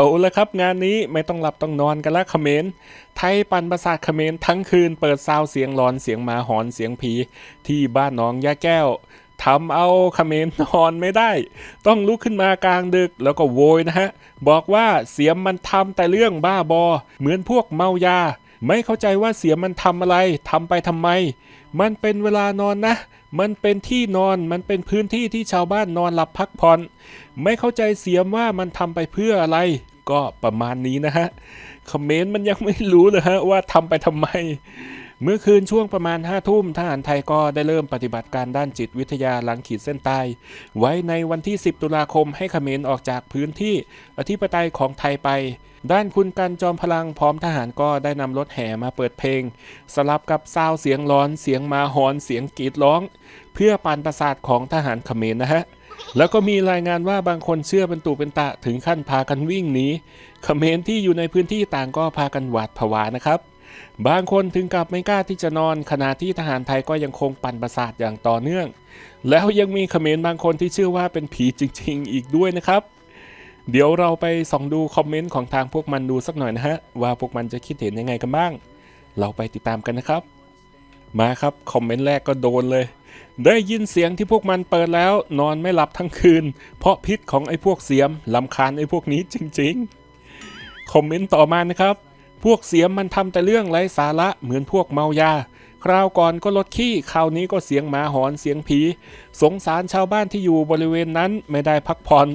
เอาละครับงานนี้ไม่ต้องหลับต้องนอนกันละเขมรไทยปันประสาทเขมรทั้งคืนเปิดซาวเสียงหลอนเสียงหมาหอนเสียงผี ที่บ้านน้องยาแก้วทำเอาเขมรนอนไม่ได้ ต้องลุกขึ้นมากลางดึกแล้วก็โวยนะฮะ บอกว่าเสียมมันทำแต่เรื่องบ้าบอ เหมือนพวกเมายา ไม่เข้าใจว่าเสียมมันทำอะไรทำไปทำไม มันเป็นเวลานอนนะ มันเป็นที่นอนมันเป็นพื้นที่ที่ชาวบ้านนอนหลับพักผ่อนไม่เข้าใจเสียมว่ามันทำไปเพื่ออะไร ก็ประมาณนี้นะฮะคอมเมนต์มันยังไม่รู้เลยฮะว่าทำไปทำไม เมื่อคืนช่วงประมาณ5้าทุ่มทหารไทยก็ได้เริ่มปฏิบัติการด้านจิตวิทยาหลังขีดเส้นใต้ไว้ในวันที่ 10 ตุลาคมให้เขมรออกจากพื้นที่อธิปไตยของไทยไป ด้านคุณกันจอมพลังพร้อมทหารก็ได้นำรถแห่มาเปิดเพลง สลับกับซาวเสียงร้อนเสียงมาหอนเสียงกรีดร้อง เพื่อปั่นประสาทของทหารเขมรนะฮะ แล้วก็มีรายงานว่าบางคนเชื่อเป็นตู่เป็นตะถึงขั้นพากันวิ่งหนีคอมเขมรที่อยู่ในพื้นที่ต่างก็พากันหวาดผวานะครับ บางคนถึงกับไม่กล้าที่จะนอน ขณะที่ทหารไทยก็ยังคงปั่นประสาทอย่างต่อเนื่อง แล้วยังมีคอมเขมรบางคนที่เชื่อว่าเป็นผีจริง ๆ อีกด้วยนะครับ เดี๋ยวเราไปส่องดูคอมเมนต์ของทางพวกมันดูสักหน่อยนะฮะว่าพวกมันจะคิดเห็นยังไงกันบ้าง เราไปติดตามกันนะครับ มาครับคอมเมนต์แรกก็โดนเลย ได้ยินเสียงที่พวกมันเปิดแล้วนอนไม่หลับทั้งคืน เพราะพิษของไอ้พวกเสียมลำคาญไอ้พวกนี้จริงๆ คอมเมนต์ต่อมานะครับ พวกเสียมมันทำแต่เรื่องไร้สาระเหมือนพวกเมายา คราวก่อนก็ลดขี้คราวนี้ก็เสียงหมาหอนเสียงผี สงสารชาวบ้านที่อยู่บริเวณนั้นไม่ได้พักผ่อน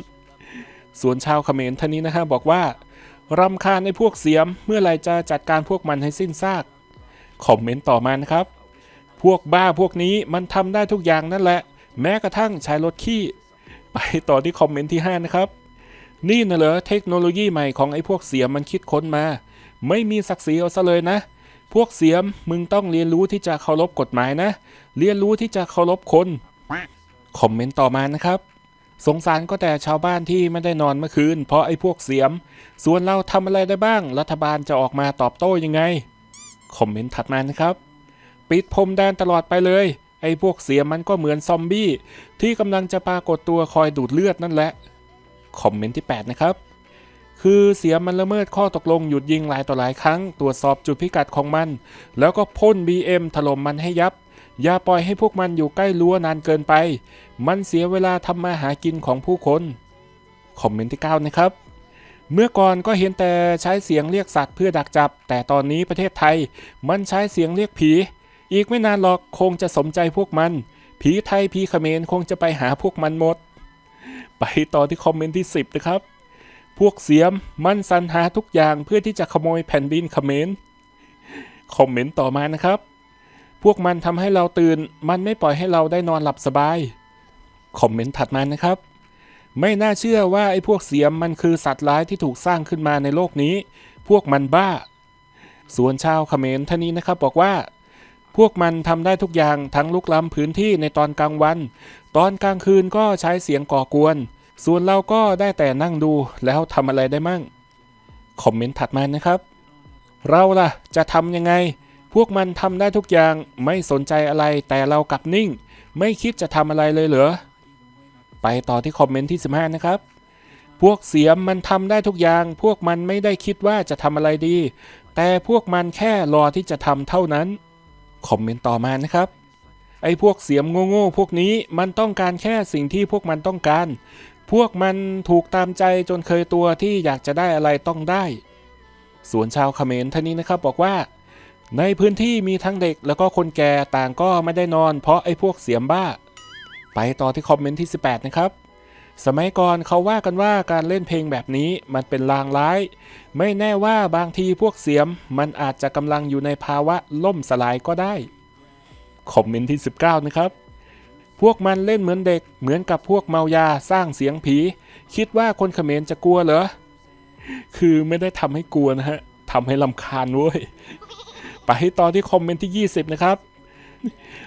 ส่วนชาวเขมรท่านนี้นะฮะบอกว่ารำคาญไอ้พวกเสียมเมื่อไหรจะจัดการพวกมันให้สิ้นซาก คอมเมนต์ต่อมานะครับ พวกบ้าพวกนี้มันทำได้ทุกอย่างนั่นแหละ แม้กระทั่งใช้รถขี้ ไปต่อที่คอมเมนต์ที่ 5 นะครับ นี่นะเหรอเทคโนโลยีใหม่ของไอ้พวกเสียมมันคิดค้นมา ไม่มีศักดิ์ศรีเอาซะเลยนะ พวกเสียมมึงต้องเรียนรู้ที่จะเคารพกฎหมายนะ เรียนรู้ที่จะเคารพคนคอมเมนต์ต่อมานะครับ สงสารก็แต่ชาวบ้านที่ไม่ได้นอนเมื่อคืน เพราะไอ้พวกเสียม ส่วนเราทำอะไรได้บ้าง รัฐบาลจะออกมาตอบโต้ยังไง คอมเมนต์ถัดมานะครับ ปิดพรมแดนตลอดไปเลย ไอ้พวกเสียมันก็เหมือนซอมบี้ ที่กำลังจะปรากฏตัวคอยดูดเลือดนั่นแหละ คอมเมนต์ที่ 8 นะครับ คือเสียมมันละเมิดข้อตกลงหยุดยิงหลายต่อหลายครั้ง ตรวจสอบจุดพิกัดของมัน แล้วก็พ่น BM ถล่มมันให้ยับ อย่าปล่อยให้พวกมันอยู่ใกล้รั้วนานเกินไป มันเสียเวลาทำมาหากินของผู้คน คอมเมนต์ที่ 9 นะครับเมื่อก่อนก็เห็นแต่ใช้เสียงเรียกสัตว์เพื่อดักจับ แต่ตอนนี้ประเทศไทย มันใช้เสียงเรียกผี อีกไม่นานหรอกคงจะสมใจพวกมัน ผีไทยผีเขมรคงจะไปหาพวกมันหมด ไปต่อที่คอมเมนต์ที่ 10 นะครับ พวกเสียมมันสรรหาทุกอย่างเพื่อที่จะขโมยแผ่นดินเขมรคอมเมนต์ต่อมานะครับ พวกมันทำให้เราตื่น มันไม่ปล่อยให้เราได้นอนหลับสบาย คอมเมนต์ถัดมานะครับ ไม่น่าเชื่อว่าไอ้พวกเสียมมันคือสัตว์ร้ายที่ถูกสร้างขึ้นมาในโลกนี้ พวกมันบ้า ส่วนชาวเขมรท่านนี้นะครับบอกว่า พวกมันทำได้ทุกอย่างทั้งลุกล้ำพื้นที่ในตอนกลางวัน ตอนกลางคืนก็ใช้เสียงก่อกวน ส่วนเราก็ได้แต่นั่งดูแล้วทำอะไรได้มั่ง คอมเมนต์ถัดมานะครับ เราล่ะจะทำยังไง พวกมันทำได้ทุกอย่างไม่สนใจอะไรแต่เรากลับนิ่ง ไม่คิดจะทำอะไรเลยเหรอ ไปต่อที่คอมเมนต์ที่ 15 นะครับพวกเสียมมันทำได้ทุกอย่าง พวกมันไม่ได้คิดว่าจะทำอะไรดี แต่พวกมันแค่รอที่จะทำเท่านั้น คอมเมนต์ต่อมานะครับ ไอ้พวกเสียมโง่ๆพวกนี้มันต้องการแค่สิ่งที่พวกมันต้องการ พวกมันถูกตามใจจนเคยตัวที่อยากจะได้อะไรต้องได้ ส่วนชาวเขมรท่านนี้นะครับบอกว่า ในพื้นที่มีทั้งเด็กแล้วก็คนแก่ต่างก็ไม่ได้นอน เพราะไอ้พวกเสียมบ้า ไปต่อที่คอมเมนต์ที่ 18 นะครับ สมัยก่อนเขาว่ากันว่าการเล่นเพลงแบบนี้มันเป็นลางร้าย ไม่แน่ว่าบางทีพวกเสียมมันอาจจะกำลังอยู่ในภาวะล่มสลายก็ได้ คอมเมนต์ที่ 19 นะครับ พวกมันเล่นเหมือนเด็กเหมือนกับพวกเมายาสร้างเสียงผี คิดว่าคนเขมรจะกลัวเหรอ คือไม่ได้ทำให้กลัวนะฮะทำให้ลำคาญเว้ย ไปต่อที่คอมเมนต์ที่ 20 นะครับ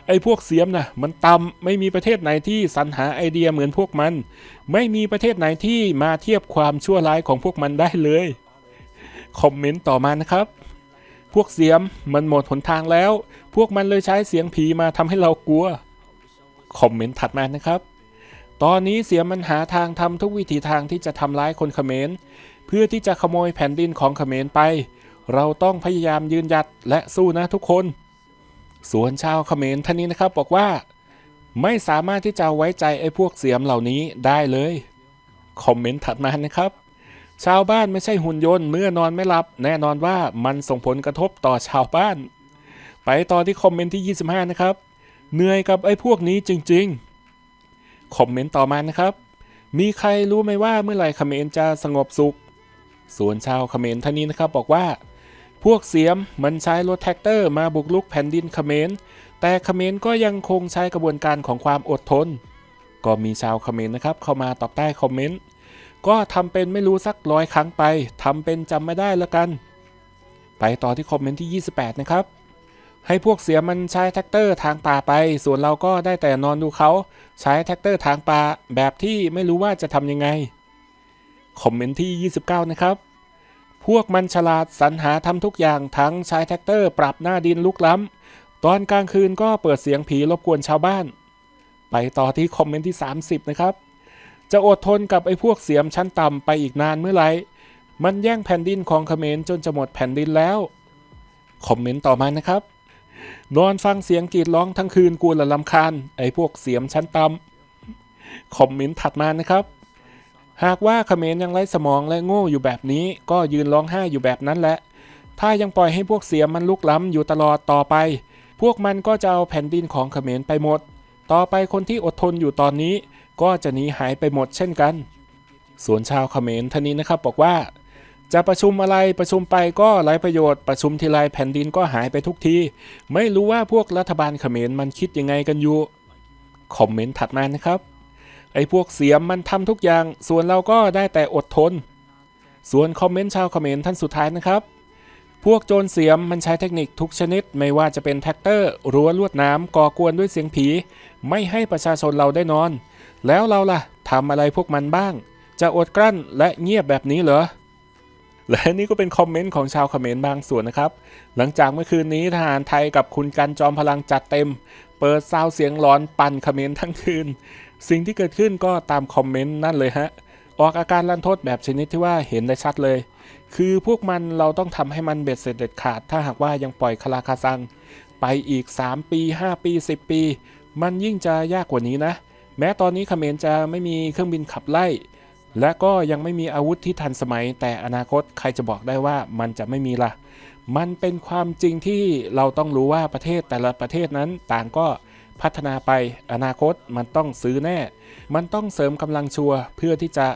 ไอ้พวกเสียมนะมันต่ำไม่มีประเทศไหนที่สรรหาไอเดียเหมือนพวกมัน ไม่มีประเทศไหนที่มาเทียบความชั่วร้ายของพวกมันได้เลย คอมเมนต์ต่อมานะครับ พวกเสียมมันหมดหนทางแล้ว พวกมันเลยใช้เสียงผีมาทำให้เรากลัว คอมเมนต์ถัดมานะครับ ตอนนี้เสียมมันหาทางทำทุกวิถีทางที่จะทำร้ายคนเขมร เพื่อที่จะขโมยแผ่นดินของเขมรไป เราต้องพยายามยืนหยัดและสู้นะทุกคน ส่วนชาวเขมรท่านนี้นะครับบอกว่าไม่สามารถที่จะไว้ใจไอ้พวกเสียมเหล่านี้ได้เลย คอมเมนต์ถัดมานะครับ ชาวบ้านไม่ใช่หุ่นยนต์เมื่อนอนไม่หลับ แน่นอนว่ามันส่งผลกระทบต่อชาวบ้าน ไปต่อที่คอมเมนต์ที่ 25 นะครับ เหนื่อยกับไอ้พวกนี้จริงๆ คอมเมนต์ต่อมานะครับ มีใครรู้ไหมว่าเมื่อไหร่เขมรจะสงบสุข ส่วนชาวเขมรท่านนี้นะครับบอกว่า พวกเสียมมันใช้รถแท็กเตอร์มาบุกลุกแผ่นดินเขมร แต่เขมรก็ยังคงใช้กระบวนการของความอดทน ก็มีชาวเขมรนะครับเข้ามาตอบใต้คอมเมนต์ ก็ทำเป็นไม่รู้สักร้อยครั้งไปทำเป็นจำไม่ได้ละกัน ไปต่อที่คอมเมนต์ที่ 28 นะครับ ให้พวกเสียมันใช้แท็กเตอร์ทางป่าไป ส่วนเราก็ได้แต่นอนดูเขาใช้แท็กเตอร์ทางป่าแบบที่ไม่รู้ว่าจะทำยังไง คอมเมนต์ที่ 29 นะครับ พวกมันฉลาดสรรหาทำทุกอย่างทั้งใช้แท็กเตอร์ปรับหน้าดินลุกล้ำ ตอนกลางคืนก็เปิดเสียงผีรบกวนชาวบ้าน ไปต่อที่คอมเมนต์ที่ 30 นะครับ จะอดทนกับไอ้พวกเสียมชั้นต่ำไปอีกนานเมื่อไหร่มันแย่งแผ่นดินของเขมรจนจะหมดแผ่นดินแล้ว คอมเมนต์ต่อมานะครับ นอนฟังเสียงกรีดร้องทั้งคืนกูละลำคาญไอ้พวกเสียมชั้นต่ำคอมเมนต์ถัดมานะครับ หากว่าเขมรยังไร้สมองและโง่อยู่แบบนี้ ก็ยืนร้องไห้อยู่แบบนั้นแหละ ถ้ายังปล่อยให้พวกเสียมันลุกล้ำอยู่ตลอดต่อไป พวกมันก็จะเอาแผ่นดินของเขมรไปหมด ต่อไปคนที่อดทนอยู่ตอนนี้ ก็จะหนีหายไปหมดเช่นกัน ส่วนชาวเขมรท่านนี้นะครับบอกว่า จะประชุมอะไรประชุมไปก็ไร้ประโยชน์ประชุมทีไรแผ่นดินก็หายไปทุกที ไม่รู้ว่าพวกรัฐบาลเขมรมันคิดยังไงกันอยู่ คอมเมนต์ถัดมานะครับ ไอ้พวกเสียมมันทำทุกอย่าง ส่วนเราก็ได้แต่อดทน ส่วนคอมเมนต์ชาวคอมเขมรท่านสุดท้ายนะครับ พวกโจรเสียมมันใช้เทคนิคทุกชนิด ไม่ว่าจะเป็นแท็กเตอร์รั้วลวดน้ำก่อกวนด้วยเสียงผี ไม่ให้ประชาชนเราได้นอน แล้วเราล่ะทำอะไรพวกมันบ้าง จะอดกลั้นและเงียบแบบนี้เหรอและนี่ก็เป็นคอมเมนต์ของชาวเขมรบางส่วนนะครับ หลังจากเมื่อคืนนี้ทหารไทยกับคุณกันจอมพลังจัดเต็ม เปิดซาวเสียงร้อนปั่นคอมเขมรทั้งคืน สิ่งที่เกิดขึ้นก็ตามคอมเมนต์นั่นเลยฮะ ออกอาการลันทดแบบชนิดที่ว่าเห็นได้ชัดเลย คือพวกมันเราต้องทำให้มันเบ็ดเสร็จเด็ดขาด ถ้าหากว่ายังปล่อยคาลาคาซัง ไปอีก 3 ปี 5 ปี 10 ปี มันยิ่งจะยากกว่านี้นะ แม้ตอนนี้คอมเขมรจะไม่มีเครื่องบินขับไล่ และก็ยังไม่มีอาวุธที่ทันสมัย แต่อนาคตใครจะบอกได้ว่ามันจะไม่มีล่ะ มันเป็นความจริงที่เราต้องรู้ว่าประเทศแต่ละประเทศนั้นต่างก็พัฒนาไปอนาคตมันต้องซื้อแน่ มันต้องเสริมกำลังชัวเพื่อที่จะ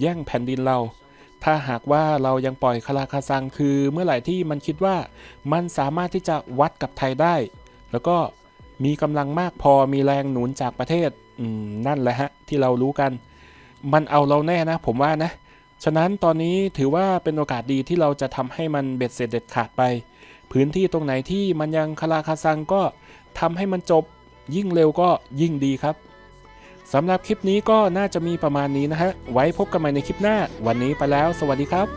แย่งแผ่นดินเรา ถ้าหากว่าเรายังปล่อยคลาคาซังคือเมื่อไหร่ที่มันคิดว่ามันสามารถที่จะวัดกับไทยได้ แล้วก็มีกำลังมากพอมีแรงหนุนจากประเทศนั่นแหละฮะที่เรารู้กัน มันเอาเราแน่นะ ผมว่านะ ฉะนั้นตอนนี้ถือว่าเป็นโอกาสดีที่เราจะทำให้มันเบ็ดเสร็จเด็ดขาดไป พื้นที่ตรงไหนที่มันยังคลาคาซังก็ทำให้มันจบยิ่งเร็วก็ยิ่งดีครับสำหรับคลิปนี้ก็น่าจะมีประมาณนี้นะฮะ ไว้พบกันใหม่ในคลิปหน้า วันนี้ไปแล้ว สวัสดีครับ